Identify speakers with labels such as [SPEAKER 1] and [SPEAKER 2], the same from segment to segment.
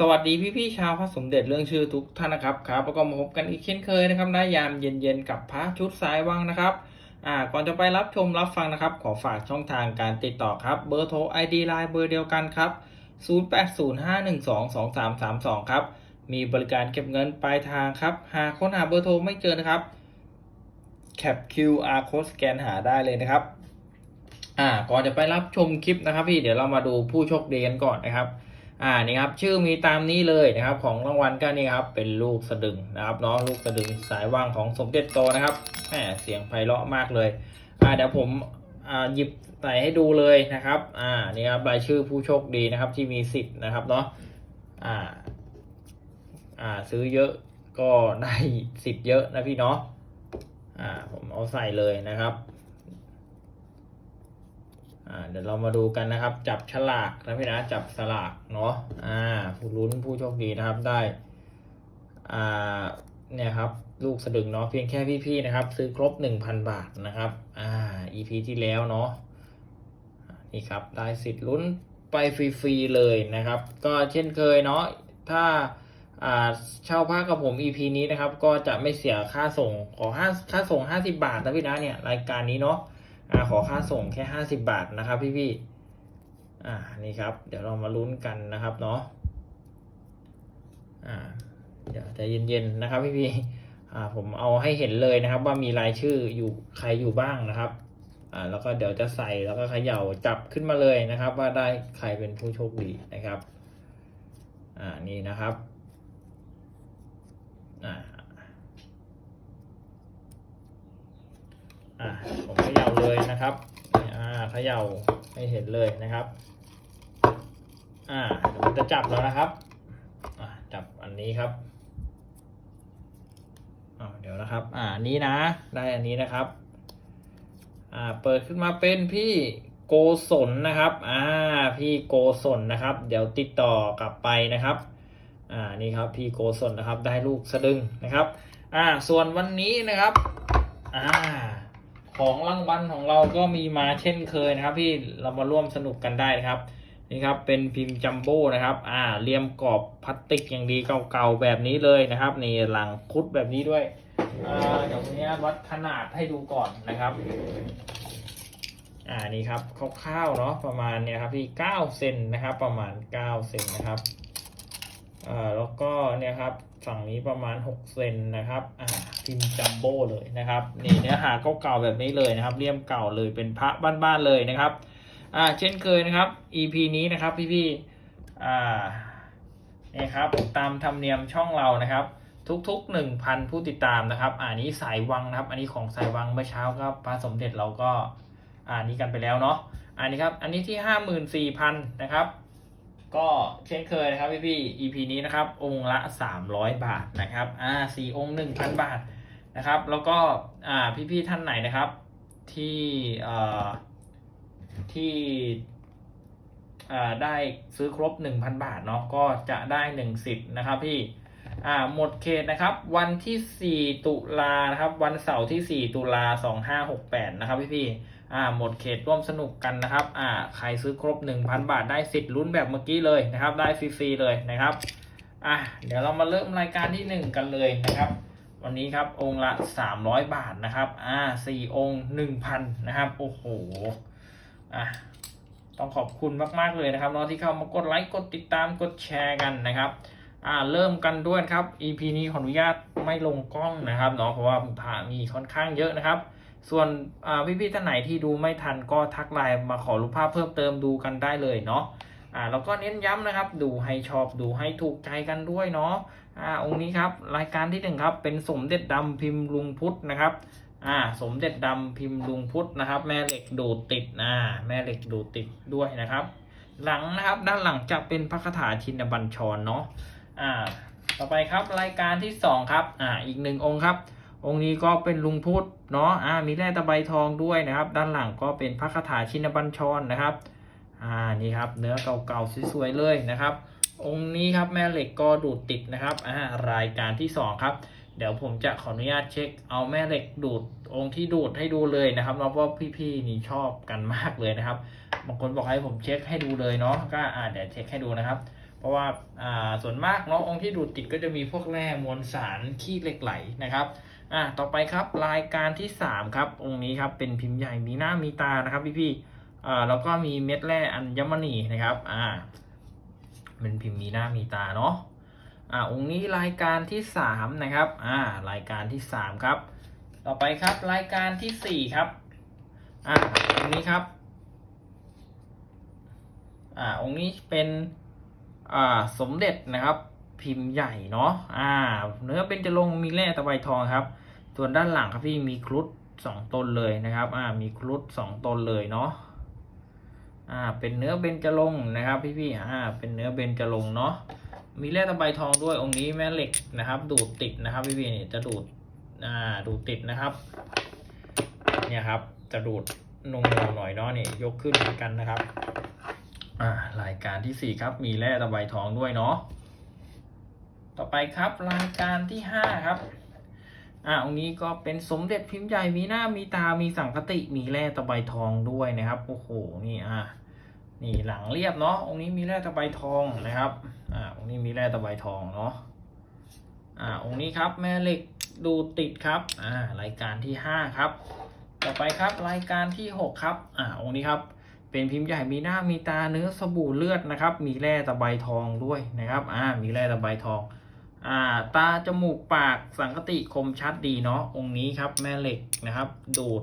[SPEAKER 1] สวัสดีพี่พี่ๆชาวพระสมเด็จเรื่องชื่อทุกท่านนะครับครับแล้วก็มาพบกันอีกเช่นเคยนะครับนะยามเย็นๆกับพระชุดสายวังนะครับอ่าก่อนจะไปรับชมรับฟังนะครับ ขอฝากช่องทางการติดต่อครับเบอร์โทร ID ไลน์เบอร์เดียวกันครับ 0805122332 ครับ มีบริการเก็บเงินปลายทางครับ หากค้นหาเบอร์โทรไม่เจอนะครับแคป QR code สแกนหาได้เลยนะครับอ่าก่อนจะไปรับชมคลิปนะครับ พี่เดี๋ยวเรามาดูผู้โชคดีกันก่อนนะครับ อ่านี่ครับชื่อมีตามนี้เลยนะครับ ของรางวัลก็นี่ครับเป็นลูกสะดึงนะครับเนาะลูกสะดึงสายว่างของสมเด็จโตนะครับแหมเสียงไพเราะมากเลยอ่าเดี๋ยวผมอ่าหยิบใส่ให้ดูเลยนะครับอ่านี่ครับรายชื่อผู้โชคดีนะครับที่มีสิทธิ์นะครับเนาะอ่าอ่าซื้อเยอะก็ได้สิทธิ์เยอะนะพี่เนาะอ่าผมเอาใส่เลยนะครับ เดี๋ยวเรามาดูกันนะครับ จับฉลากนะพี่นะจับสลากเนาะอ่าผู้ลุ้นผู้โชคดีนะครับได้อ่าเนี่ยครับลูกสะดึงเนาะเพียงแค่พี่ๆนะครับ ซื้อครบหนึ่งพันบาทนะครับอ่า EP ที่แล้วเนาะนี่ครับได้สิทธิ์ลุ้นไปฟรีๆเลยนะครับ ก็เช่นเคยเนาะถ้าอ่าเช่าพักกับผม EP นี้นะครับ ก็จะไม่เสียค่าส่งขอค่าค่าส่งห้าสิบาทนะพี่นะเนี่ยรายการนี้เนาะ อ่าขอค่าส่งแค่ห้าสิบาทนะครับพี่พี่อ่านี่ครับ เดี๋ยวเรามาลุ้นกันนะครับเนาะอ่าเดี๋ยวใจเย็นๆนะครับพี่พี่อ่าผมเอาให้เห็นเลยนะครับ ว่ามีรายชื่ออยู่ใครอยู่บ้างนะครับอ่าแล้วก็เดี๋ยวจะใส่แล้วก็เขย่าจับขึ้นมาเลยนะครับ ว่าได้ใครเป็นผู้โชคดีนะครับอ่านี่นะครับอ่าอ่า นะครับอ่าเขย่าให้เห็นเลยนะครับ อ่าเดี๋ยวผมจะจับแล้วนะครับอ่าจับอันนี้ครับอ่าเดี๋ยวนะครับ อ่านนี้นะ ได้อันนี้นะครับ อ่า เปิดขึ้นมาเป็นพี่โกศลนะครับ อ่า พี่โกศลนะครับ เดี๋ยวติดต่อกลับไปนะครับ อ่า นี่ครับ พี่โกศลนะครับ ได้ลูกสะดึงนะครับ อ่า ส่วนวันนี้นะครับ อ่า ของรางวัลของเราก็มีมาเช่นเคยนะครับ พี่เรามาร่วมสนุกกันได้ครับนี่ครับเป็นพิมพ์จัมโบ้นะครับ อ่าเรียมกรอบพลาสติกอย่างดีเก่าๆแบบนี้เลยนะครับนี่หลังคุดแบบนี้ด้วยอ่าเดี๋ยวนนี้วัดขนาดให้ดูก่อนนะครับ อ่านี่ครับคร่าวๆเนาะประมาณเนี่ยครับพี่เก้าเซนนะครับ ประมาณเก้าเซนนะครับอ่าแล้วก็เนี่ยครับฝั่งนี้ประมาณหกเซนนะครับอ่า พิมพ์จัมโบ้เลยนะครับนี่เนื้อหาเก่าๆแบบนี้เลยนะครับ เลี่ยมเก่าเลยเป็นพระบ้านๆเลยนะครับอ่าเช่นเคยนะครับ EP นี้นะครับพี่ๆอ่านี่ครับตามธรรมเนียมช่องเรานะครับ ทุกๆหนึ่งพันผู้ติดตามนะครับอ่านี้สายวังนะครับ อันนี้ของสายวังเมื่อเช้าครับพระสมเด็จเราก็อ่านี้กันไปแล้วเนาะอันนี้ครับอันนี้ที่ห้าหมื่นสี่พันนะครับก็เช่นเคยนะครับพี่พี่ๆ EP นี้นะครับ องค์ละสามร้อยบาทนะครับอ่าสี่องค์หนึ่งพันบาท นะครับ แล้วก็พี่ๆท่านไหนนะครับ ที่ที่ได้ซื้อครบ 1,000 บาทเนาะก็จะได้1สิทธิ์นะครับพี่หมดเขตนะครับ วันที่ 4 ตุลานะครับ วันเสาร์ที่ 4 ตุลา2568 นะครับพี่พี่ๆอ่าหมดเขตร่วมสนุกกันนะครับอ่าใครซื้อครบ 1,000 บาทได้สิทธิ์ลุ้นแบบเมื่อกี้เลยนะครับ ได้ฟรีๆเลยนะครับอะเดี๋ยวเรามาเริ่มรายการที่ 1 กันเลยนะครับ วันนี้ครับองค์ละ 300 บาทนะครับอ่าสี่องค์1,000นะครับโอ้โหอะต้องขอบคุณมาก ๆ เลยนะครับเนาะที่เข้ามากดไลค์กดติดตามกดแชร์กันนะครับอ่าเริ่มกันด้วยครับ EP นี้ขออนุญาตไม่ลงกล้องนะครับเนาะเพราะว่าถ่ามีค่อนข้างเยอะนะครับ ส่วนอ่าพี่ๆท่านไหนที่ดูไม่ทันก็ทักไลน์มาขอรูปภาพเพิ่มเติมดูกันได้เลยเนาะอ่าแล้วก็เน้นย้ำนะครับ ดูให้ชอบดูให้ถูกใจกันด้วยเนาะ อ่าองค์นี้ครับรายการที่หนึ่งครับเป็นสมเด็จดำพิมพ์ลุงพุทธนะครับอ่าสมเด็จดำพิมพ์ลุงพุทธนะครับ แม่เหล็กดูดติดอ่าแม่เหล็กดูดติดด้วยนะครับ หลังนะครับด้านหลังจะเป็นพระคาถาชินบัญชรเนาะอ่าต่อไปครับรายการที่สองครับอ่าอีกหนึ่งองค์ครับ องค์นี้ก็เป็นลุงพุทธเนาะอ่ามีแร่ตะไบทองด้วยนะครับ ด้านหลังก็เป็นพระคาถาชินบัญชรนะครับอ่านี่ครับเนื้อเก่าๆสวยๆเลยนะครับ องค์นี้ครับแม่เหล็กก็ดูดติดนะครับอ่ารายการที่สองครับ เดี๋ยวผมจะขออนุญาตเช็ค เอาแม่เหล็กดูดองค์ที่ดูดให้ดูเลยนะครับเพราะว่าพี่ๆนี่ชอบกันมากเลยนะครับบางคนบอกให้ผมเช็คให้ดูเลยเนาะก็อ่าเดี๋ยวเช็คให้ดูนะครับ เพราะว่าอ่าส่วนมากเนาะองค์ที่ดูดติดก็จะมีพวกแร่มวลสารขี้เหล็กไหลนะครับอ่าต่อไปครับรายการที่สามครับ องค์นี้ครับเป็นพิมพ์ใหญ่มีหน้ามีตานะครับพี่พี่ๆอ่าแล้วก็มีเม็ดแร่อัญมณีนะครับอ่า เป็นพิมพ์มีหน้ามีตาเนาะอ่าองค์นี้รายการที่สามนะครับอ่ารายการที่สามครับ ต่อไปครับรายการที่สี่ครับอ่าองค์นี้ครับอ่าองค์นี้เป็นอ่าสมเด็จนะครับ พิมพ์ใหญ่เนาะอ่าเนื้อเป็นจะลงมีแร่ตะไบทองครับ ส่วนด้านหลังครับพี่มีครุฑสองตนเลยนะครับอ่ามีครุฑสองตนเลยเนาะ อ่าเป็นเนื้อเบญจรงค์นะครับพี่พี่ๆอ่าเป็นเนื้อเบญจรงค์เนาะมีแร่ตะไบทองด้วยองค์นี้แม่เหล็กนะครับ ดูดติดนะครับพี่พี่ๆนี่จะดูดอ่าดูดติดนะครับเนี่ยครับจะดูดนงๆหน่อยเนาะนี่ยกขึ้นเหมือนกันนะครับอ่ารายการที่สี่ครับมีแร่ตะไบทองด้วยเนาะต่อไปครับรายการที่ห้าครับ อ่าองค์นี้ก็เป็นสมเด็จพิมพ์ใหญ่มีหน้ามีตามีสังคติมีแร่ตะไบทองด้วยนะครับโอ้โหนี่อ่านี่หลังเรียบเนาะองค์นี้มีแร่ตะไบทองนะครับอ่าองค์นี้มีแร่ตะไบทองเนาะอ่าองค์นี้ครับแม่เหล็กดูติดครับอ่ารายการที่ห้าครับต่อไปครับรายการที่หกครับอ่าองค์นี้ครับเป็นพิมพ์ใหญ่มีหน้ามีตาเนื้อสบู่เลือดนะครับ มีแร่ตะไบทองด้วยนะครับอ่ามีแร่ตะไบทอง อ่าตาจมูกปากสังคติคมชัดดีเนาะองค์นี้ครับแม่เหล็กนะครับ ดูด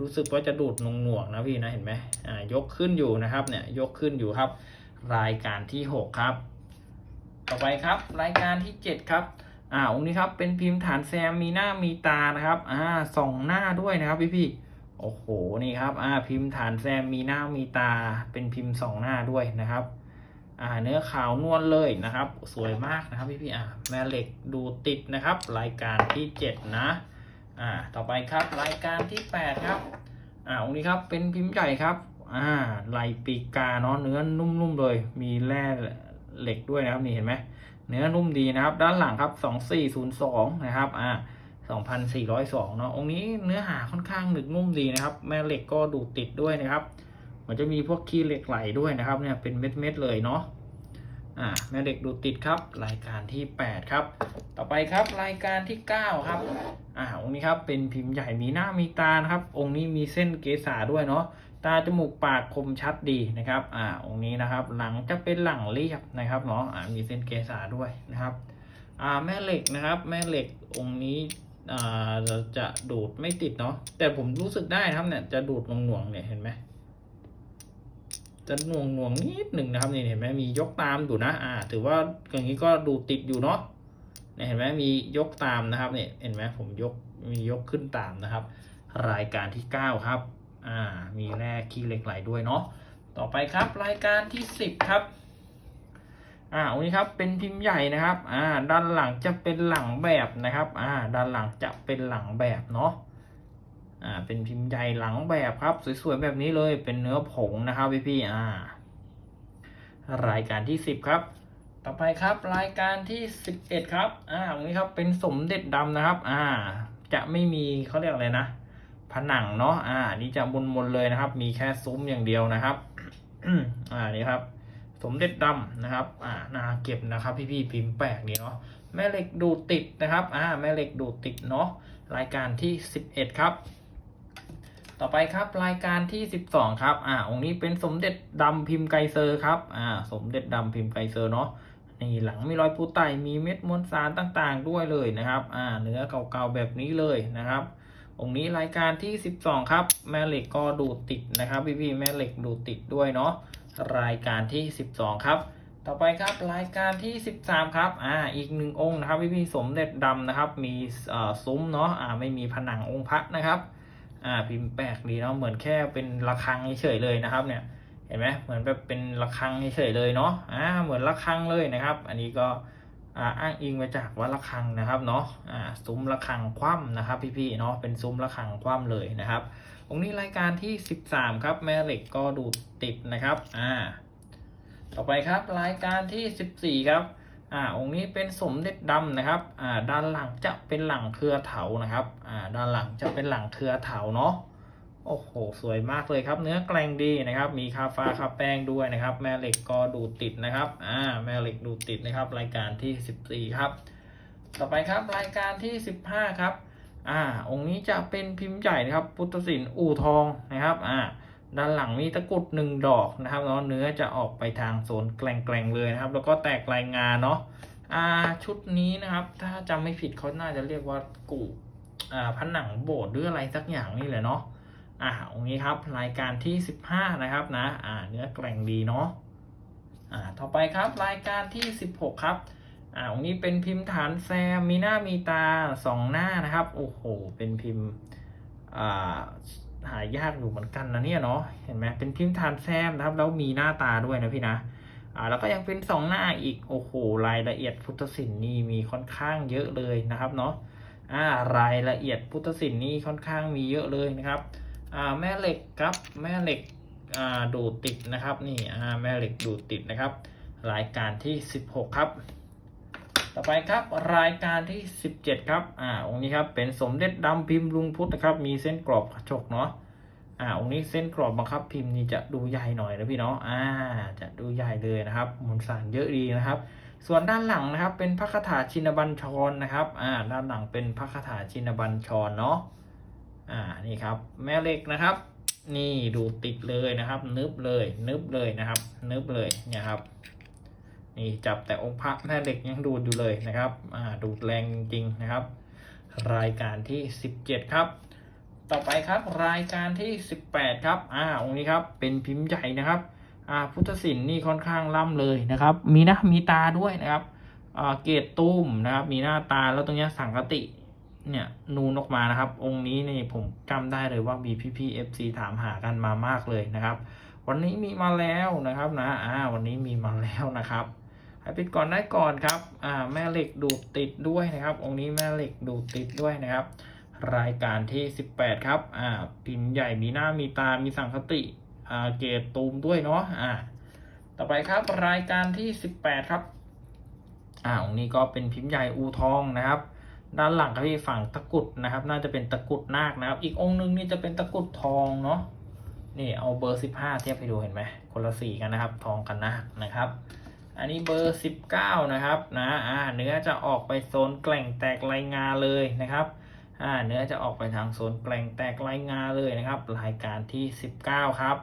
[SPEAKER 1] รู้สึกว่าจะดูดนงหน่วงนะพี่นะเห็นไหมอ่ายกขึ้นอยู่นะครับเนี่ยยกขึ้นอยู่ครับ รายการที่หกครับ ต่อไปครับ รายการที่เจ็ดครับอ่าองค์นี้ครับเป็นพิมพ์ฐานแซมมีหน้ามีตานะครับอ่าส่องหน้าด้วยนะครับพี่พี่โอ้โหนี่ครับอ่าพิมพ์ฐานแซมมีหน้ามีตา เป็นพิมพ์สองหน้าด้วยนะครับ อ่าเนื้อขาวนวลเลยนะครับ สวยมากนะครับพี่พี่ๆอ่าแม่เหล็กดูติดนะครับ รายการที่เจ็ดนะอ่าต่อไปครับรายการที่แปดครับอ่าองค์นี้ครับเป็นพิมพ์ใหญ่ครับอ่าลายปีกาเนาะเนื้อนุ่มๆเลย มีแร่เหล็กด้วยนะครับนี่เห็นไหมเนื้อนุ่มดีนะครับ ด้านหลังครับ 2402 นะครับอ่า2,402 เนาะองค์นี้เนื้อหาค่อนข้างหนึบนุ่มดีนะครับ แม่เหล็กก็ดูติดด้วยนะครับ มันจะมีพวกขี้เหล็กไหลด้วยนะครับเนี่ยเป็นเม็ดๆเลยเนาะอ่าแม่เหล็กดูติดครับ รายการที่ 8 ครับ ต่อไปครับรายการที่ 9 ครับอ่าองค์นี้ครับเป็นพิมพ์ใหญ่มีหน้ามีตานะครับ องค์นี้มีเส้นเกษาด้วยเนาะตาจมูกปากคมชัดดีนะครับอ่าองค์นี้นะครับ หลังจะเป็นหลังเรียบนะครับเนาะอ่ามีเส้นเกษาด้วยนะครับอ่าแม่เหล็กนะครับ แม่เหล็กองค์นี้อ่าจะดูดไม่ติดเนาะแต่ผมรู้สึกได้ครับเนี่ยจะดูดหน่วงๆเนี่ยเห็นไหม จะหน่วงหน่วงนิดหนึ่งนะครับนี่เห็นไหมมียกตามอยู่นะอ่า ถือว่าอย่างนี้ก็ดูติดอยู่เนาะเนี่ยเห็นไหมมียกตามนะครับเนี่ยเห็นไหมผมยกมียกขึ้นตามนะครับ รายการที่เก้าครับอ่ามีแร่ขี้เหล็กไหลด้วยเนาะต่อไปครับรายการที่สิบครับอ่าอันนี้ครับเป็นพิมพ์ใหญ่นะครับอ่าด้านหลังจะเป็นหลังแบบนะครับอ่าด้านหลังจะเป็นหลังแบบเนาะ อ่าเป็นพิมพ์ใหญ่หลังแบบครับ สวยๆแบบนี้เลยเป็นเนื้อผงนะครับพี่ๆอ่ารายการที่สิบครับ ต่อไปครับรายการที่สิบเอ็ดครับอ่าตรงนี้ครับเป็นสมเด็จดำนะครับ อ่า จะไม่มีเขาเรียกอะไรนะผนังเนาะอ่านี่จะมนๆเลยนะครับ มีแค่ซุ้มอย่างเดียวนะครับอ่านี่ครับ สมเด็จดำนะครับ อ่านาเก็บนะครับ พี่ๆพิมพ์แปลกนี่เนาะแม่เหล็กดูติดนะครับ อ่า แม่เหล็กดูติดเนาะ รายการที่สิบเอ็ดครับ ต่อไปครับรายการที่ 12 ครับ อ่าองค์นี้เป็นสมเด็จดำพิมพ์ไกเซอร์ครับ อ่า สมเด็จดำพิมพ์ไกเซอร์เนาะ นี่หลังมีรอยปูไตมีเม็ดมวลสารต่างๆ ด้วยเลยนะครับ อ่า เนื้อเก่าๆแบบนี้เลยนะครับ องค์นี้รายการที่ 12 ครับ แม่เหล็กก็ดูดติดนะครับพี่ๆแม่เหล็กดูดติดด้วยเนาะ รายการที่ 12 ครับ ต่อไปครับรายการที่ 13 ครับ อ่า อีกหนึ่งองค์นะครับพี่ๆสมเด็จดำนะครับ มีอ่อซุ้มเนาะ อ่า ไม่มีผนังองค์พระนะครับ อ่าพิมพ์แปลกดีเนาะเหมือนแค่เป็นระฆังเฉยเลยนะครับ เนี่ยเห็นไหมเหมือนแบบเป็นระฆังเฉยเลยเนาะอ่าเหมือนระฆังเลยนะครับ อันนี้ก็อ่าอ้างอิงมาจากวัดระฆังนะครับเนาะอ่าซุ้มระฆังคว่ำนะครับ พี่ๆเนาะเป็นซุ้มระฆังคว่ำเลยนะครับองนี้รายการที่ 13 ครับแม่เหล็กก็ดูดติดนะครับอ่าต่อไปครับรายการที่ 14 ครับ อ่าองค์นี้เป็นสมเด็จดำนะครับอ่าด้านหลังจะเป็นหลังเครือเถานะครับอ่าด้านหลังจะเป็นหลังเครือเถาเนาะโอ้โห สวยมากเลยครับ เนื้อแกร่งดีนะครับ มีคาฟ้าคาแป้งด้วยนะครับ แม่เหล็กก็ดูติดนะครับ อ่า แม่เหล็กดูติดนะครับ รายการที่ 14 ครับ ต่อไปครับรายการที่ 15 ครับ อ่า องค์นี้จะเป็นพิมพ์ใหญ่นะครับ พุทธศิลป์อู่ทองนะครับ อ่า ด้านหลังมีตะกรุดหนึ่งดอกนะครับแล้วเนื้อจะออกไปทางโซนแกลงๆเลยนะครับ แล้วก็แตกลายงานเนาะอ่าชุดนี้นะครับ ถ้าจำไม่ผิดเขาน่าจะเรียกว่ากูอ่าผนังโบสถ์หรืออะไรสักอย่างนี่แหละเนาะอ่าองนี้ครับรายการที่ 15 นะครับนะอ่าเนื้อแกร่งดีเนาะอ่าต่อไปครับรายการที่ 16 ครับอ่าองนี้เป็นพิมพ์ฐานแซมมีหน้ามีตาสองหน้านะครับโอ้โหเป็นพิมพ์อ่า หายากอยู่เหมือนกันนะเนี่ยเนาะเห็นไหมเป็นพิมพ์ฐานแซมนะครับแล้วมีหน้าตาด้วยนะพี่นะอ่าแล้วก็ยังเป็นสองหน้าอีกโอ้โหรายละเอียดพุทธศิลป์นี่มีค่อนข้างเยอะเลยนะครับเนาะอ่ารายละเอียดพุทธศิลป์นี่ค่อนข้างมีเยอะเลยนะครับอ่าแม่เหล็กครับแม่เหล็กอ่าดูติดนะครับนี่อ่าแม่เหล็กดูติดนะครับ รายการที่ 16 ครับ ต่อไปครับรายการที่ 17 ครับ อ่า องค์นี้ครับเป็นสมเด็จดำพิมพ์ลุงพุทธนะครับ มีเส้นกรอบกระจกเนาะ อ่า องค์นี้เส้นกรอบบังคับพิมพ์นี่จะดูใหญ่หน่อยนะพี่เนาะ อ่า จะดูใหญ่เลยนะครับมวลสารเยอะดีนะครับ ส่วนด้านหลังนะครับ เป็นพระคาถาชินบัญชรนะครับ อ่า ด้านหลังเป็นพระคาถาชินบัญชรเนาะ อ่า นี่ครับ แม่เหล็กนะครับ นี่ดูติดเลยนะครับ นึบเลย นึบเลยนะครับ นึบเลยเนี่ยครับ นี่จับแต่องค์พระแม่เหล็กยังดูดอยู่เลยนะครับอ่าดูดแรงจริงๆนะครับ รายการที่ 17 ครับ ต่อไปครับรายการที่ 18 ครับอ่าองค์นี้ครับเป็นพิมพ์ใหญ่นะครับอ่าพุทธศิลป์นี่ค่อนข้างล่ำเลยนะครับ มีหน้ามีตาด้วยนะครับอ่าเกตตุ้มนะครับมีหน้าตาแล้วตรงนี้สังกติเนี่ยนูนออกมานะครับ องค์นี้นี่ผมจำได้เลยว่ามีพี่พีเอฟซีถามหากันมามากเลยนะครับ วันนี้มีมาแล้วนะครับนะอ่าวันนี้มีมาแล้วนะครับ ให้ปิดก่อนได้ก่อนครับอ่าแม่เหล็กดูดติดด้วยนะครับ องค์นี้แม่เหล็กดูดติดด้วยนะครับ รายการที่ 18 ครับอ่าพิมพ์ใหญ่มีหน้ามีตา มีสังคติอ่าเกตตูมด้วยเนาะอ่าต่อไปครับรายการที่ 18 ครับอ่าองค์นี้ก็เป็นพิมพ์ใหญ่อูทองนะครับด้านหลังครับพี่ฝั่งตะกุดนะครับ น่าจะเป็นตะกุดนาคนะครับ อีกองค์นึงนี่จะเป็นตะกุดทองเนาะนี่เอาเบอร์ 15 เทียบให้ดูเห็นไหมคนละสีกันนะครับ ทองกับนาคนะครับ อันนี้เบอร์ 19 นะครับนะอ่าเนื้อจะออกไปโซนแกล่งแตกลายงาเลยนะครับอ่าเนื้อจะออกไปทางโซนแกล่งแตกลายงาเลยนะครับ รายการที่ 19 ครับ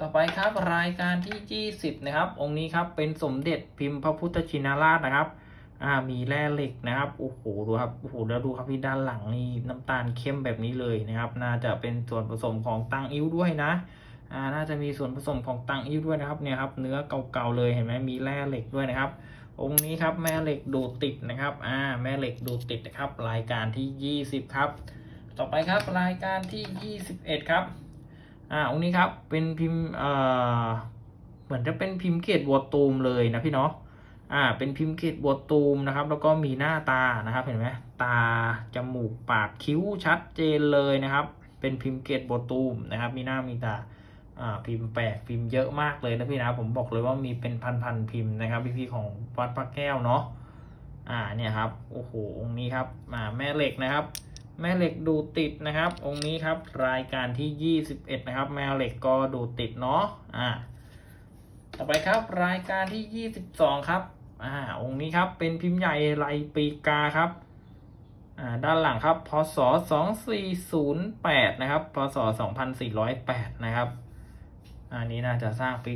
[SPEAKER 1] ต่อไปครับรายการที่ 20 นะครับ องค์นี้ครับเป็นสมเด็จพิมพ์พระพุทธชินราชนะครับอ่ามีแร่เหล็กนะครับโอ้โหดูครับโอ้โหแล้วดูครับพี่ด้านหลังนี่น้ำตาลเข้มแบบนี้เลยนะครับ น่าจะเป็นส่วนผสมของตังอิ้วด้วยนะ อ่าน่าจะมีส่วนผสมของตังอิ้วด้วยนะครับเนี่ยครับเนื้อเก่าๆเลยเห็นไหมมีแร่เหล็กด้วยนะครับ องค์นี้ครับแม่เหล็กดูดติดนะครับอ่าแม่เหล็กดูดติดนะครับ รายการที่ 20 ครับ ต่อไปครับรายการที่ 21 ครับอ่าองค์นี้ครับเป็นพิมพ์เอ่อเหมือนจะเป็นพิมพ์เกตบัวตูมเลยนะพี่เนาะอ่าเป็นพิมพ์เกตบัวตูมนะครับ แล้วก็มีหน้าตานะครับเห็นไหมตาจมูกปากคิ้วชัดเจนเลยนะครับ เป็นพิมพ์เกตบัวตูมนะครับ มีหน้ามีตา อ่าพิมพ์แปลกพิมพ์เยอะมากเลยนะพี่นะผมบอกเลยว่ามีเป็นพันๆพิมพ์นะครับพี่ๆของวัดพระแก้วเนาะอ่าเนี่ยครับโอ้โหองค์นี้ครับอ่าแม่เหล็กนะครับ แม่เหล็กดูติดนะครับ องค์นี้ครับรายการที่ 21 นะครับ แม่เหล็กก็ดูติดเนาะอ่าต่อไปครับรายการที่ 22 ครับอ่าองค์นี้ครับเป็นพิมพ์ใหญ่ลายปีกาครับอ่าด้านหลังครับพศ2408นะครับพศ2408นะครับ อันนี้น่าจะสร้างปี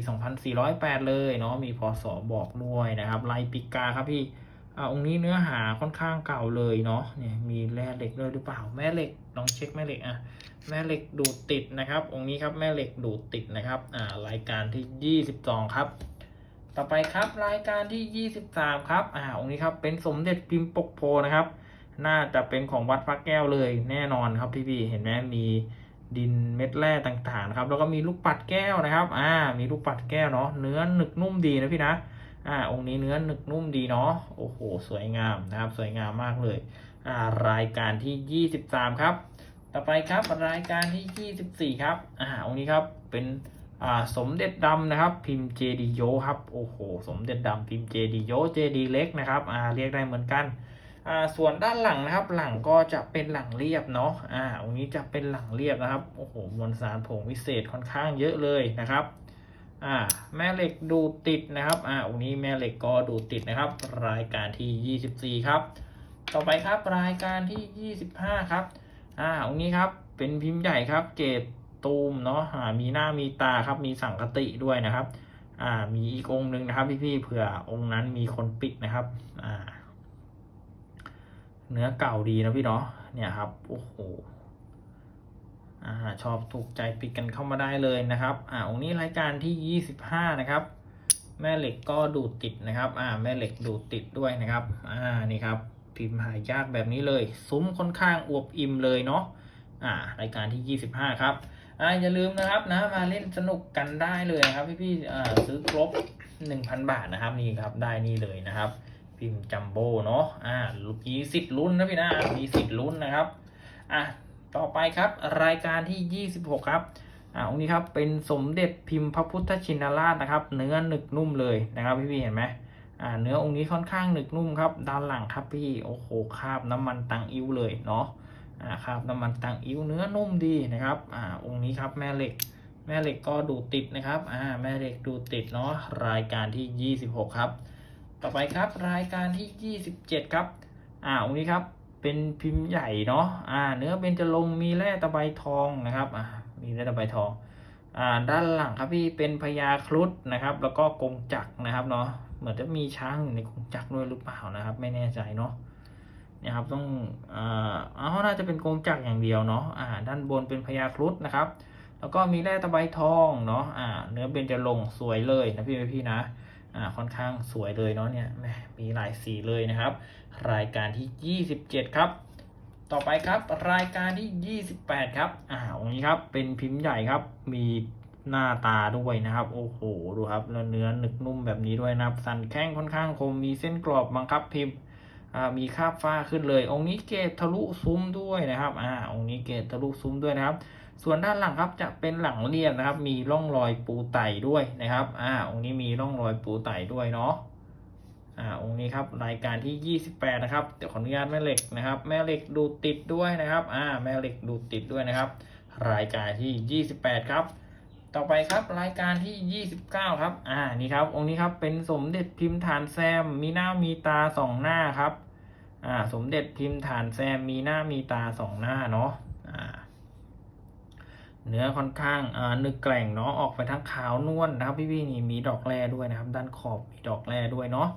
[SPEAKER 1] 2408 เลยเนาะมีพศบอกด้วยนะครับลายปิกาครับพี่อ่าองค์นี้เนื้อหาค่อนข้างเก่าเลยเนาะเนี่ยมีแร่เหล็กด้วยหรือเปล่าแม่เหล็กลองเช็คแม่เหล็กอะแม่เหล็กดูดติดนะครับ องค์นี้ครับแม่เหล็กดูดติดนะครับอ่ารายการที่ 22 ครับ ต่อไปครับรายการที่ 23 ครับอ่าองค์นี้ครับเป็นสมเด็จพิมพ์ปกโพนะครับ น่าจะเป็นของวัดพระแก้วเลยแน่นอนครับพี่พี่ๆเห็นไหมมี ดินเม็ดแร่ต่างๆนะครับ แล้วก็มีลูกปัดแก้วนะครับ อ่า มีลูกปัดแก้วเนาะ เนื้อหนึกนุ่มดีนะพี่นะ อ่า องค์นี้เนื้อหนึกนุ่มดีเนาะ โอ้โห สวยงามนะครับ สวยงามมากเลย อ่า รายการที่ 23 ครับ ต่อไปครับรายการที่ 24 ครับ อ่า องค์นี้ครับ เป็น อ่า สมเด็จดำนะครับ พิมพ์เจดีโยครับ โอ้โห สมเด็จดำพิมพ์เจดีโยเจดีเล็กนะครับ อ่า เรียกได้เหมือนกัน อ่าส่วนด้านหลังนะครับ หลังก็จะเป็นหลังเรียบเนาะอ่าองค์นี้จะเป็นหลังเรียบนะครับโอ้โหมวลสารผงวิเศษค่อนข้างเยอะเลยนะครับอ่าแม่เหล็กดูติดนะครับอ่าองค์นี้แม่เหล็กก็ดูติดนะครับ รายการที่ 24 ครับ ต่อไปครับรายการที่ 25 ครับอ่าองค์นี้ครับเป็นพิมพ์ใหญ่ครับ เกรดตูมเนาะอ่ามีหน้ามีตาครับมีสังคติด้วยนะครับอ่ามีอีกองค์หนึ่งนะครับพี่ๆเผื่อองค์นั้นมีคนปิดนะครับอ่า เนื้อเก่าดีนะพี่เนาะเนี่ยครับโอ้โหอ่าชอบถูกใจปิดกันเข้ามาได้เลยนะครับอ่าองค์นี้รายการที่ 25 นะครับ แม่เหล็กก็ดูดติดนะครับอ่าแม่เหล็กดูดติดด้วยนะครับอ่านี่ครับพิมพ์หายากแบบนี้เลย ซุ้มค่อนข้างอวบอิ่มเลยเนาะอ่ารายการที่ 25 ครับอ่าอย่าลืมนะครับนะมาเล่นสนุกกันได้เลยนะครับพี่ๆอ่าซื้อครบ 1,000 บาทนะครับนี่ครับได้นี่เลยนะครับ พิมพ์จัมโบ้เนาะอ่ามีสิทธิ์ลุ้นนะพี่นะมีสิทธิ์ลุ้นนะครับอะต่อไปครับรายการที่ 26 ครับอ่าองค์นี้ครับเป็นสมเด็จพิมพ์พระพุทธชินราชนะครับ เนื้อหนึกนุ่มเลยนะครับพี่พี่เห็นไหมอ่าเนื้อองค์นี้ค่อนข้างหนึกนุ่มครับ ด้านหลังครับพี่โอ้โหคาบน้ำมันตังอิ้วเลยเนาะอ่าคราบน้ำมันตังอิ้วเนื้อนุ่มดีนะครับอ่าองค์นี้ครับแม่เหล็กแม่เหล็กก็ดูติดนะครับอ่าแม่เหล็กดูติดเนาะรายการที่ 26 ครับ ต่อไปครับรายการที่ 27 ครับ อ่าองค์นี้ครับเป็นพิมพ์ใหญ่เนาะอ่า เนื้อเบญจรงมีแร่ตะไบทองนะครับอ่ามีแร่ตะไบทองอ่าด้านหลังครับพี่เป็นพญาครุฑนะครับ แล้วก็กงจักรนะครับเนาะเหมือนจะมีช้างอยู่ในกงจักรด้วยหรือเปล่านะครับ ไม่แน่ใจเนาะนี่ยครับต้องอ่าอ๋อน่าจะเป็นกงจักรอย่างเดียวเนาะอ่า ด้านบนเป็นพญาครุฑนะครับ แล้วก็มีแร่ตะไบทองเนาะอ่า เนื้อเบญจรงค์สวยเลยนะพี่พี่นะ ค่อนข้างสวยเลยเนาะเนี่ยแหมมีหลายสีเลยนะครับ รายการที่ 27 ครับ ต่อไปครับรายการที่ 28 ครับอ่าองค์นี้ครับเป็นพิมพ์ใหญ่ครับ มีหน้าตาด้วยนะครับ โอ้โหดูครับแล้วเนื้อหนึกนุ่มแบบนี้ด้วยนะครับ สันแข้งค่อนข้างคมมีเส้นกรอบบังคับพิมพ์ มีคาบฟ้าขึ้นเลย องค์นี้เกตทะลุซุ้มด้วยนะครับอ่าองค์นี้เกตทะลุซุ้มด้วยนะครับ ส่วนด้านหลังครับจะเป็นหลังเรียบนะครับ มีร่องรอยปูไต่ด้วยนะครับอ่าองค์นี้มีร่องรอยปูไต่ด้วยเนาะอ่าองค์นี้ครับรายการที่ 28 นะครับเดี๋ยวขออนุญาตแม่เหล็กนะครับ แม่เหล็กดูติดด้วยนะครับอ่าแม่เหล็กดูติดด้วยนะครับ รายการที่ 28 ครับ ต่อไปครับรายการที่ 29 ครับ อ่า นี่ครับ องค์นี้ครับ เป็นสมเด็จพิมพ์ฐานแซม มีหน้ามีตาสองหน้าครับ อ่า สมเด็จพิมพ์ฐานแซม มีหน้ามีตาสองหน้าเนาะ อ่า เนื้อค่อนข้าง อ่า นึกแกร่งเนาะ ออกไปทั้งขาวนวลนนะครับ พี่ๆนี่ มีดอกแร่ด้วยนะครับ ด้านขอบ มีดอกแร่ด้วยเนาะ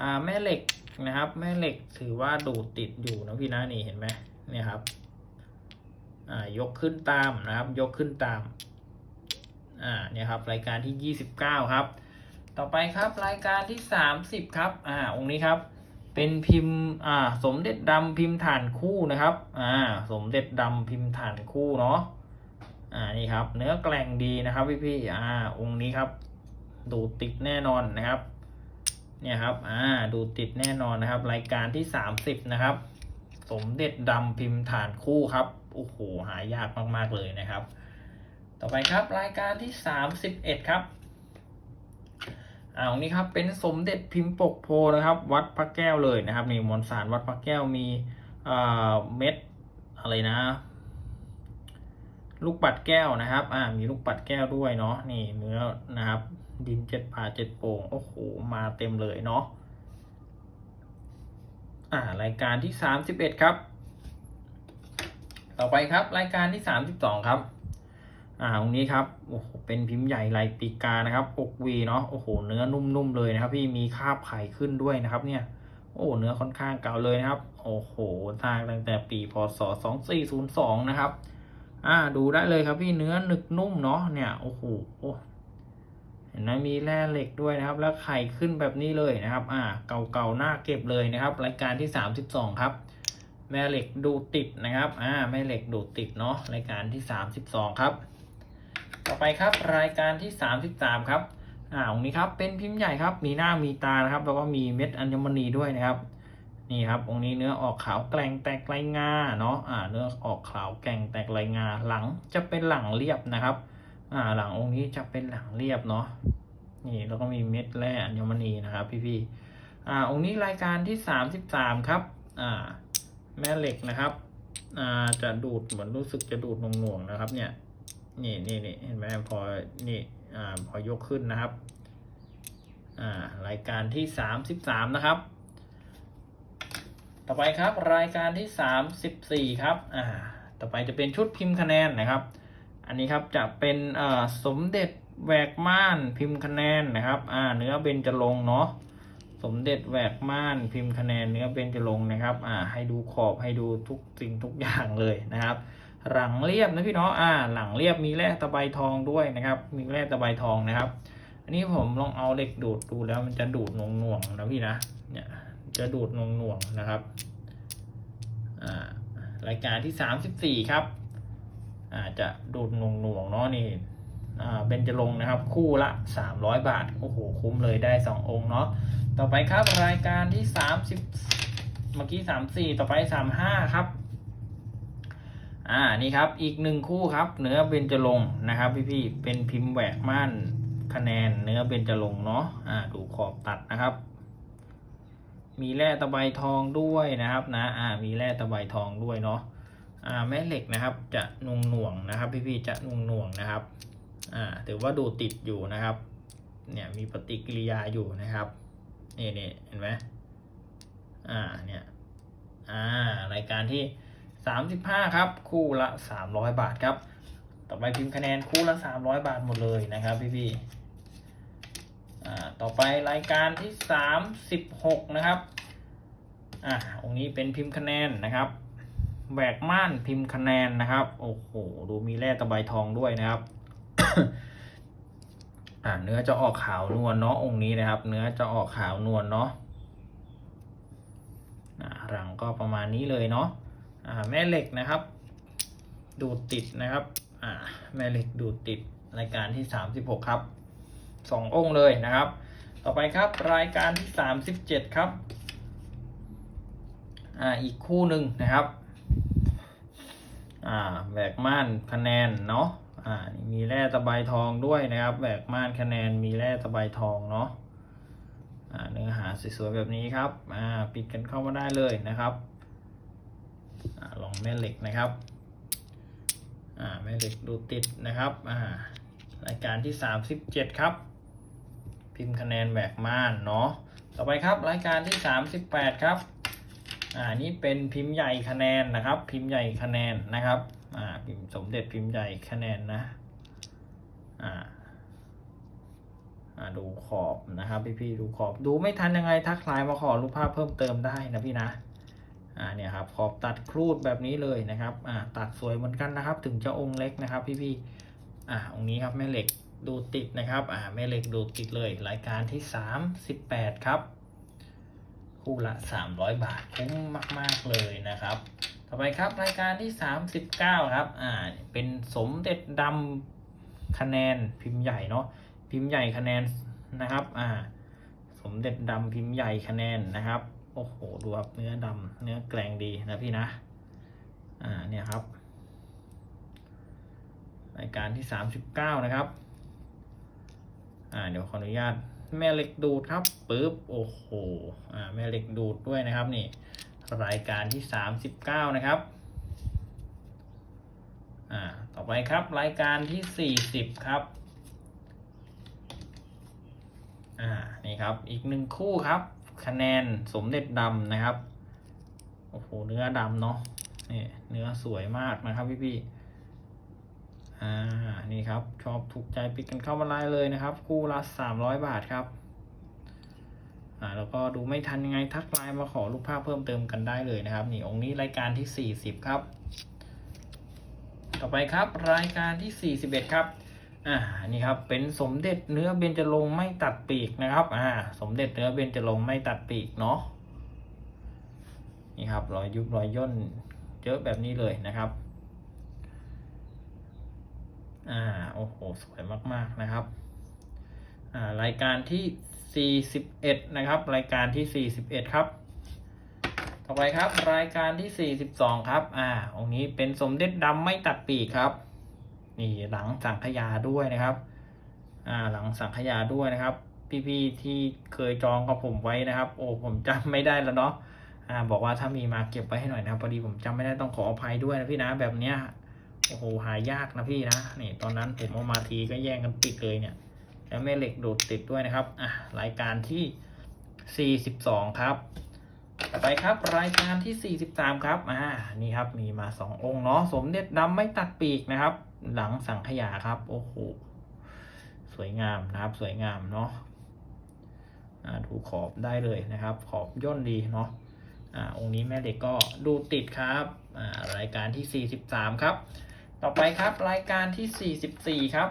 [SPEAKER 1] อ่า แม่เหล็กนะครับ แม่เหล็กถือว่าดูดติดอยู่นะพี่นะนี่เห็นไหมเนี่ยครับ อ่า ยกขึ้นตามนะครับ ยกขึ้นตาม อ่าเนี่ยครับรายการที่ 29 ครับ ต่อไปครับรายการที่ 30 ครับอ่าองค์นี้ครับ เป็นพิมพ์อ่าสมเด็จดำพิมพ์ฐานคู่นะครับอ่าสมเด็จดำพิมพ์ฐานคู่เนาะอ่านี่ครับ เนื้อแกร่งดีนะครับพี่พี่ๆอ่าองค์นี้ครับ ดูติดแน่นอนนะครับ เนี่ยครับอ่าดูติดแน่นอนนะครับ รายการที่ 30 นะครับ สมเด็จดำพิมพ์ฐานคู่ครับโอ้โหหายากมากๆเลยนะครับ ต่อไปครับรายการที่ 31 ครับอ่าตรงนี้ครับเป็นสมเด็จพิมพ์ปกโพนะครับ วัดพระแก้วเลยนะครับนี่มวลสารวัดพระแก้วมีอ่าเม็ดอะไรนะ ลูกปัดแก้วนะครับอ่ามีลูกปัดแก้วด้วยเนาะนี่เนื้อนะครับ ดินเจ็ดผ่าเจ็ดโป่งโอ้โหมาเต็มเลยเนาะอ่ารายการที่สามสิบเอ็ดครับ ต่อไปครับรายการที่สามสิบสองครับ อ่าตรงนี้ครับโอ้โหเป็นพิมพ์ใหญ่ลายปีกานะครับอกวีเนาะโอ้โหเนื้อนุ่มๆเลยนะครับ พี่มีคราบไข่ขึ้นด้วยนะครับ เนี่ยโอ้เนื้อค่อนข้างเก่าเลยนะครับ โอ้โหสร้างตั้งแต่ปีพศสองสี่ศูนย์สองนะครับ อ่าดูได้เลยครับพี่เนื้อหนึกนุ่มเนาะเนี่ยโอ้โหเห็นไหมมีแร่เหล็กด้วยนะครับ แล้วไข่ขึ้นแบบนี้เลยนะครับ อ่า เก่าๆหน้าเก็บเลยนะครับ รายการที่สามสิบสองครับ แม่เหล็กดูติดนะครับ อ่าแม่เหล็กดูติดเนาะรายการที่สามสิบสองครับ ต่อไปครับรายการที่สามสิบสามครับอ่าตรงนี้ครับเป็นพิมพ์ใหญ่ครับ มีหน้ามีตานะครับ แล้วก็มีเม็ดอัญมณีด้วยนะครับนี่ครับองค์นี้เนื้อออกขาวแกร่งแตกลายงาเนาะอ่าเนื้อออกขาวแกร่งแตกลายงาหลังจะเป็นหลังเรียบนะครับอ่าหลังองค์นี้จะเป็นหลังเรียบเนาะนี่แล้วก็มีเม็ดแร่อัญมณีนะครับ พี่ๆอ่าองค์นี้รายการที่สามสิบสามครับอ่าแม่เหล็กนะครับอ่าจะดูดเหมือนรู้สึกจะดูดหน่วงๆนะครับเนี่ย นี่นี่นี่เห็นไหมพอนี่อ่าพอยกขึ้นนะครับอ่ารายการที่สามสิบสามนะครับ ต่อไปครับรายการที่สามสิบสี่ครับอ่าต่อไปจะเป็นชุดพิมพ์คะแนนนะครับ อันนี้ครับจะเป็นอ่าสมเด็จแหวกม่านพิมพ์คะแนนนะครับอ่าเนื้อเบญจรงเนาะสมเด็จแหวกม่านพิมพ์คะแนนเนื้อเบญจรงนะครับอ่าให้ดูขอบให้ดูทุกสิ่งทุกอย่างเลยนะครับ หลังเรียบนะพี่เนาะอ่า หลังเรียบมีแร่ตะไบทองด้วยนะครับ มีแร่ตะไบทองนะครับ อันนี้ผมลองเอาเหล็กดูดดูแล้วมันจะดูดหน่วงๆนะพี่นะ เนี่ยจะดูดหน่วงๆนะครับ อ่ารายการที่สามสิบสี่ครับ อ่าจะดูดหน่วงๆเนาะนี่อ่าเบญจรงนะครับ คู่ละสามร้อยบาทโอ้โหคุ้มเลยได้สององค์เนาะต่อไปครับรายการที่สามสิบเมื่อกี้สามสี่ต่อไปสามห้าครับ อ่านี่ครับอีกหนึ่งคู่ครับ เนื้อเบญจรงนะครับ พี่ๆเป็นพิมพ์แหวกม่านคะแนนเนื้อเบญจรงเนาะอ่าดูขอบตัดนะครับ มีแร่ตะไบทองด้วยนะครับนะอ่ามีแร่ตะไบทองด้วยเนาะอ่าแม่เหล็กนะครับ จะนวงหน่วงนะครับ พี่ๆจะนวงหน่วงนะครับอ่าถือว่าดูติดอยู่นะครับ เนี่ยมีปฏิกิริยาอยู่นะครับนี่นี่เห็นไหมอ่าเนี่ยอ่ารายการที่ สามสิบห้าครับ คู่ละสามร้อยบาทครับ ต่อไปพิมพ์คะแนนคู่ละสามร้อยบาทหมดเลยนะครับพี่พี่ๆอต่อไปรายการที่สามสิบหกนะครับ อ่าองค์นี้เป็นพิมพ์คะแนนนะครับแหวกม่านพิมพ์คะแนนนะครับ โอ้โห ดูมีแร่ตะไบทองด้วยนะครับ อ่า เนื้อจะออกขาวนวลเนาะองค์นี้นะครับ เนื้อจะออกขาวนวลเนาะอ่ารังก็ประมาณนี้เลยเนาะ แม่เหล็กนะครับ ดูดติดนะครับแม่เหล็กดูดติดรายการที่สามสิบหกครับสององค์เลยนะครับ ต่อไปครับรายการที่สามสิบเจ็ดครับอ่าอีกคู่หนึ่งนะครับอ่าแหวกม่านคะแนนเนาะอ่ามีแร่ตะไบทองด้วยนะครับแหวกม่านคะแนนมีแร่ตะไบทองเนาะอ่าเนื้อหาสวยๆแบบนี้ครับอ่าปิดกันเข้ามาได้เลยนะครับ ลองแม่เหล็กนะครับแม่เหล็กดูติดนะครับรายการที่สามสิบเจ็ดครับ พิมพ์คะแนนแหวกม่านเนาะต่อไปครับรายการที่สามสิบแปดครับอ่านี่เป็นพิมพ์ใหญ่คะแนนนะครับ พิมพ์ใหญ่คะแนนนะครับอ่าพิมพ์สมเด็จพิมพ์ใหญ่คะแนนนะอ่าอ่าดูขอบนะครับพี่ๆดูขอบดูไม่ทันยังไงทักไลน์มาขอรูปภาพเพิ่มเติมได้นะพี่นะ อ่าเนี่ยครับขอบตัดครูดแบบนี้เลยนะครับอ่าตัดสวยเหมือนกันนะครับ ถึงจะองค์เล็กนะครับ พี่ๆอ่าองค์นี้ครับแม่เหล็กดูติดนะครับอ่าแม่เหล็กดูติดเลยรายการที่สามสิบแปดครับ คู่ละ 300 บาทคุ้มมาก ๆเลยนะครับ ต่อไปครับรายการที่ 39 ครับอ่าเป็นสมเด็จดำคะแนนพิมพ์ใหญ่เนาะพิมพ์ใหญ่คะแนนนะครับอ่าสมเด็จดำพิมพ์ใหญ่คะแนนนะครับ โอ้โห ดูครับเนื้อดำเนื้อแกลงดีนะพี่นะ อ่า เนี่ยครับ รายการที่39นะครับ อ่า เดี๋ยวขออนุญาตแม่เหล็กดูดครับปึ๊บ โอ้โห อ่า แม่เหล็กดูดด้วยนะครับนี่ รายการที่สามสิบเก้านะครับ อ่า ต่อไปครับ รายการที่สี่สิบครับ อ่า นี่ครับ อีกหนึ่งคู่ครับ คะแนนสมเด็จดำนะครับ โอ้โห เนื้อดำเนาะนี่เนื้อสวยมากนะครับพี่พี่ๆอ่า นี่ครับ ชอบถูกใจปิดกันเข้ามาไลน์เลยนะครับ คู่ละสามร้อยบาทครับ อ่า แล้วก็ดูไม่ทันยังไงทักไลน์มาขอรูปภาพเพิ่มเติมกันได้เลยนะครับ นี่องค์นี้รายการที่สี่สิบครับ ต่อไปครับรายการที่สี่สิบเอ็ดครับ อ่านี่ครับเป็นสมเด็จเนื้อเบญจรงไม่ตัดปีกนะครับอ่าสมเด็จเนื้อเบญจรงไม่ตัดปีกเนาะนี่ครับรอยยุบรอยย่นเยอะแบบนี้เลยนะครับอ่าโอ้โหสวยมากๆนะครับอ่ารายการที่ 41 นะครับ รายการที่ 41 ครับ ต่อไปครับ รายการที่ 42 ครับอ่าองค์นี้เป็นสมเด็จดำไม่ตัดปีกครับ นี่หลังสังขยาด้วยนะครับ อ่าหลังสังขยาด้วยนะครับ พี่ๆที่เคยจองกับผมไว้นะครับ โอ้ผมจำไม่ได้แล้วเนาะอ่าบอกว่าถ้ามีมาเก็บไว้ให้หน่อยนะพอดีผมจำไม่ได้ต้องขออภัยด้วยนะพี่นะแบบเนี้ยโอ้โหหายากนะพี่นะนี่ตอนนั้นผมเอามาทีก็แย่งกันปิดเลยเนี่ยแล้วแม่เหล็กดูดติดด้วยนะครับอะรายการที่ 42 ครับต่อไปครับรายการที่ 43 ครับอ่านี่ครับมีมา 2 องค์เนาะสมเด็จดำไม่ตัดปีกนะครับ หลังสังขยาครับ โอ้โห สวยงามนะครับ สวยงามเนาะดูขอบได้เลยนะครับ ขอบย่นดีเนาะอ่าองค์นี้แม่เหล็กก็ดูติดครับอ่ารายการที่ 43 ครับ ต่อไปครับรายการที่ 44 ครับ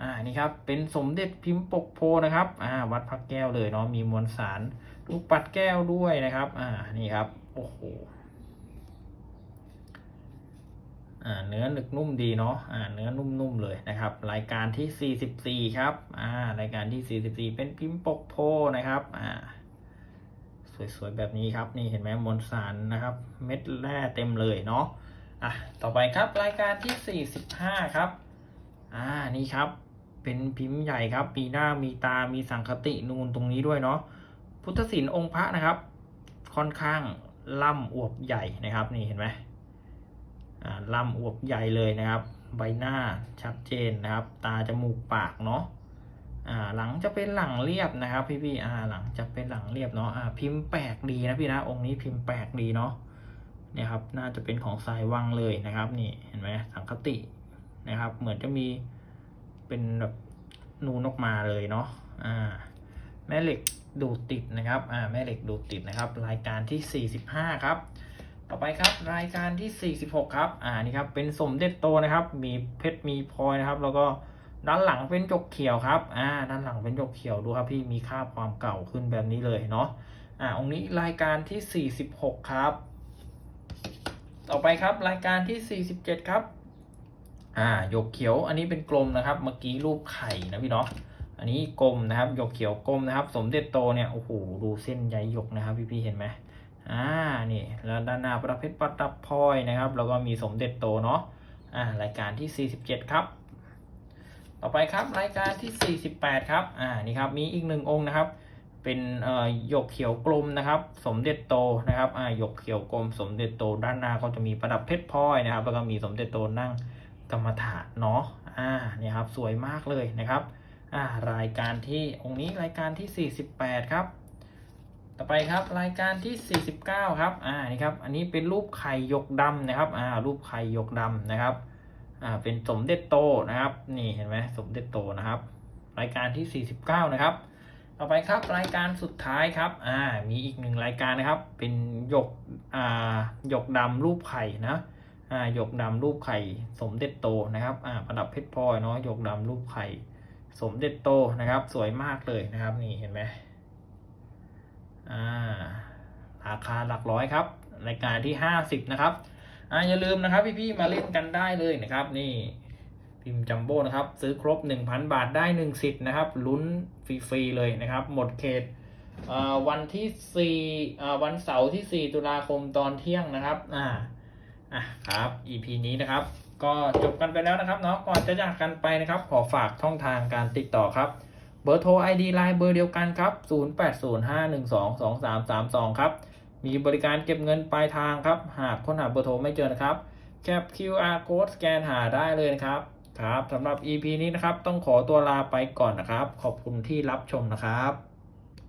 [SPEAKER 1] อ่านี่ครับเป็นสมเด็จพิมพ์ปกโพนะครับอ่าวัดพระแก้วเลยเนาะมีมวลสารลูกปัดแก้วด้วยนะครับอ่านี่ครับโอ้โหอ่า เนื้อหนึกนุ่มดีเนาะเนื้อนุ่มๆเลยนะครับ รายการที่ 44 ครับอ่ารายการที่ 44 เป็นพิมพ์ปกโพนะครับสวยๆแบบนี้ครับ นี่เห็นไหมมวลสารนะครับ เม็ดแร่เต็มเลยเนาะอะต่อไปครับรายการที่ 45 ครับอ่านี่ครับ เป็นพิมพ์ใหญ่ครับ ปีหน้ามีตามีสังคตินูนตรงนี้ด้วยเนาะพุทธศิลป์องค์พระนะครับ ค่อนข้างล่ำอวบใหญ่นะครับ นี่เห็นไหม ลำอวบใหญ่เลยนะครับ ใบหน้าชัดเจนนะครับ ตาจมูกปากเนาะหลังจะเป็นหลังเรียบนะครับพี่พี่อ่าหลังจะเป็นหลังเรียบเนาะพิมพ์แปลกดีนะพี่นะองค์นี้พิมพ์แปลกดีเนาะเนี่ยครับน่าจะเป็นของสายวังเลยนะครับ นี่เห็นไหมสังคตินะครับ เหมือนจะมีเป็นแบบนูนออกมาเลยเนาะอ่าแม่เหล็กดูดติดนะครับอ่าแม่เหล็กดูดติดนะครับ รายการที่ 45 ครับ ต่อไปครับรายการที่ 46 ครับ อ่านี่ครับเป็นสมเด็จโตนะครับ มีเพชรมีพลอยนะครับ แล้วก็ด้านหลังเป็นจกเขียวครับ อ่า ด้านหลังเป็นจกเขียวดูครับพี่มีค่าความเก่าขึ้นแบบนี้เลยเนาะ อ่าองค์นี้รายการที่ 46 ครับ ต่อไปครับรายการที่ 47 ครับ อ่าหยกเขียวอันนี้เป็นกลมนะครับ เมื่อกี้รูปไข่นะพี่เนาะ อันนี้กลมนะครับหยกเขียวกลมนะครับ สมเด็จโตเนี่ยโอ้โหดูเส้นใยหยกนะครับ พี่ๆเห็นไหม อ่านี่แล้วด้านหน้าประเพชรประดับพลอยนะครับ แล้วก็มีสมเด็จโตเนาะอ่ารายการที่ 47 ครับ ต่อไปครับรายการที่ 48 ครับอ่านี่ครับมีอีกหนึ่งองค์นะครับ เป็นเอ่อหยกเขียวกลมนะครับ สมเด็จโตนะครับอ่าหยกเขียวกลม สมเด็จโตด้านหน้าก็จะมีประดับเพชรพลอยนะครับ แล้วก็มีสมเด็จโตนั่งกรรมฐานเนาะอ่านี่ครับสวยมากเลยนะครับอ่ารายการที่องค์นี้รายการที่ 48 ครับ ต่อไปครับรายการที่ 49 ครับ อ่า นี่ครับ อันนี้เป็นรูปไข่ยกดำนะครับ อ่า รูปไข่ยกดำนะครับ อ่า เป็นสมเด็จโตนะครับ นี่เห็นไหมสมเด็จโตนะครับ รายการที่ 49 นะครับ ต่อไปครับรายการสุดท้ายครับ อ่า มีอีกหนึ่งรายการนะครับ เป็นยก อ่าหยกดำรูปไข่นะ อ่าหยกดำรูปไข่สมเด็จโตนะครับ อ่า ประดับเพชรพลอยเนาะหยกดำรูปไข่สมเด็จโตนะครับ สวยมากเลยนะครับ นี่เห็นไหม ราคาหลักร้อยครับ รายการที่ห้าสิบนะครับอ่าอย่าลืมนะครับพี่ๆมาเล่นกันได้เลยนะครับ นี่พิมพ์จัมโบ้นะครับ ซื้อครบ 1,000 บาทได้ 1 สิทธิ์นะครับลุ้นฟรีๆเลยนะครับ หมดเขตอ่าวันที่สี่อ่าวันเสาร์ที่ 4 ตุลาคมตอนเที่ยงนะครับอ่าอะครับ EP นี้นะครับ ก็จบกันไปแล้วนะครับเนาะก่อนจะจากกันไปนะครับ ขอฝากช่องทางการติดต่อครับ เบอร์โทร ID ไลน์เบอร์เดียวกันครับ 0805122332 ครับ มีบริการเก็บเงินปลายทางครับ หากค้นหาเบอร์โทรไม่เจอนะครับ แคป QR code สแกนหาได้เลยนะครับ ครับสำหรับ EP นี้นะครับ ต้องขอตัวลาไปก่อนนะครับ ขอบคุณที่รับชมนะครับ